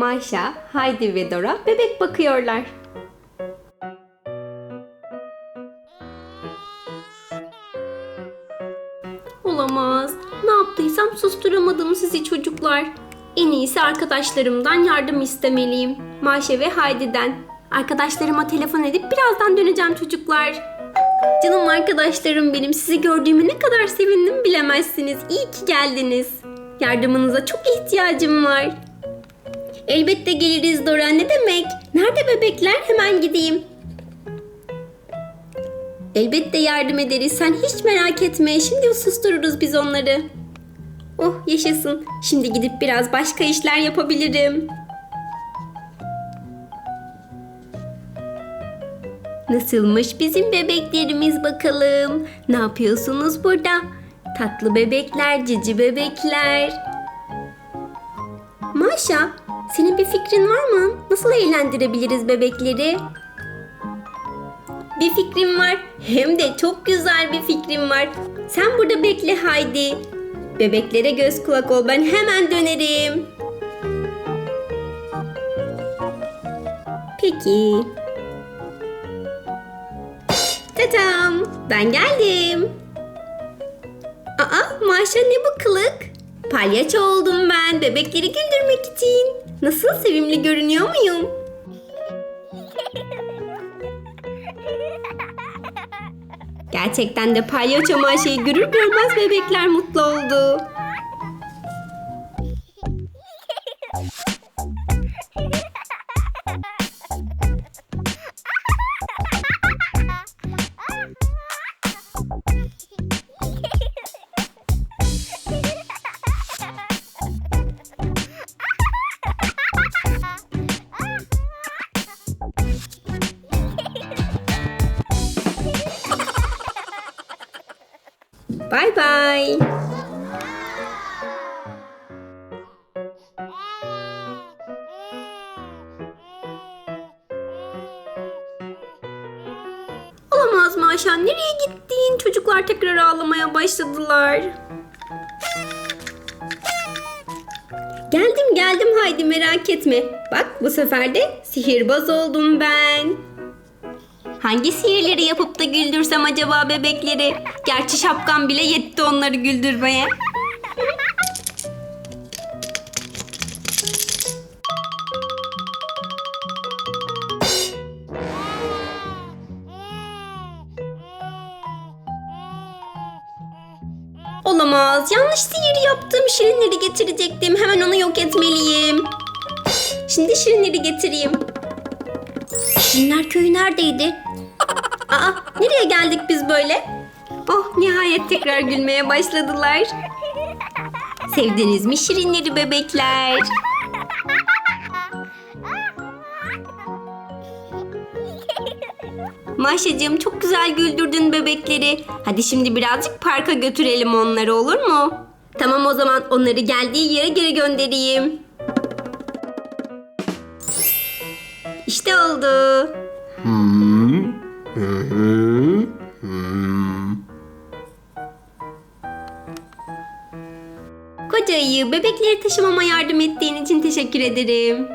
Maşa, Haydi ve Dora bebek bakıyorlar. Olamaz. Ne yaptıysam susturamadım sizi çocuklar. En iyisi arkadaşlarımdan yardım istemeliyim. Maşe ve Haydi'den. Arkadaşlarıma telefon edip birazdan döneceğim çocuklar. Canım arkadaşlarım benim sizi gördüğüme ne kadar sevindim bilemezsiniz. İyi ki geldiniz. Yardımınıza çok ihtiyacım var. Elbette geliriz Dora ne demek? Nerede bebekler? Hemen gideyim. Elbette yardım ederiz. Sen hiç merak etme. Şimdi sustururuz biz onları. Oh yaşasın. Şimdi gidip biraz başka işler yapabilirim. Nasılmış bizim bebeklerimiz bakalım? Ne yapıyorsunuz burada? Tatlı bebekler, cici bebekler. Maşa, senin bir fikrin var mı? Nasıl eğlendirebiliriz bebekleri? Bir fikrim var. Hem de çok güzel bir fikrim var. Sen burada bekle Haydi. Bebeklere göz kulak ol. Ben hemen dönerim. Peki. Tatam. Ben geldim. Aa Maşa ne bu? Palyaço oldum ben. Bebekleri güldürmek için. Nasıl sevimli görünüyor muyum? Gerçekten de palyaço Maşa'yı görür görmez bebekler mutlu oldu. Bay bay. Olamaz Maşa. Nereye gittin? Çocuklar tekrar ağlamaya başladılar. Geldim geldim haydi merak etme. Bak bu sefer de sihirbaz oldum ben. Hangi sihirleri yapıp da güldürsem acaba bebekleri? Gerçi şapkam bile yetti onları güldürmeye. Olamaz. Yanlış sihir yaptım. Şirinleri getirecektim. Hemen onu yok etmeliyim. Şimdi şirinleri getireyim. Şirinler köyü neredeydi? Aa, nereye geldik biz böyle? Oh, nihayet tekrar gülmeye başladılar. Sevdiniz mi şirinleri bebekler? Maşacığım çok güzel güldürdün bebekleri. Hadi şimdi birazcık parka götürelim onları olur mu? Tamam o zaman onları geldiği yere geri göndereyim. İşte oldu. Koca ayı bebekleri taşımama yardım ettiğin için teşekkür ederim.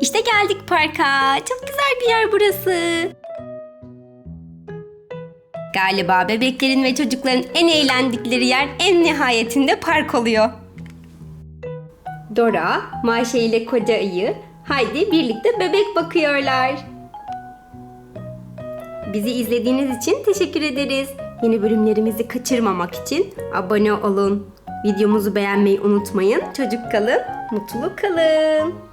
İşte geldik parka. Çok güzel bir yer burası. Galiba bebeklerin ve çocukların en eğlendikleri yer en nihayetinde park oluyor. Dora, Maşe ile koca ayı, Haydi birlikte bebek bakıyorlar. Bizi izlediğiniz için teşekkür ederiz. Yeni bölümlerimizi kaçırmamak için abone olun. Videomuzu beğenmeyi unutmayın. Çocuk kalın, mutlu kalın.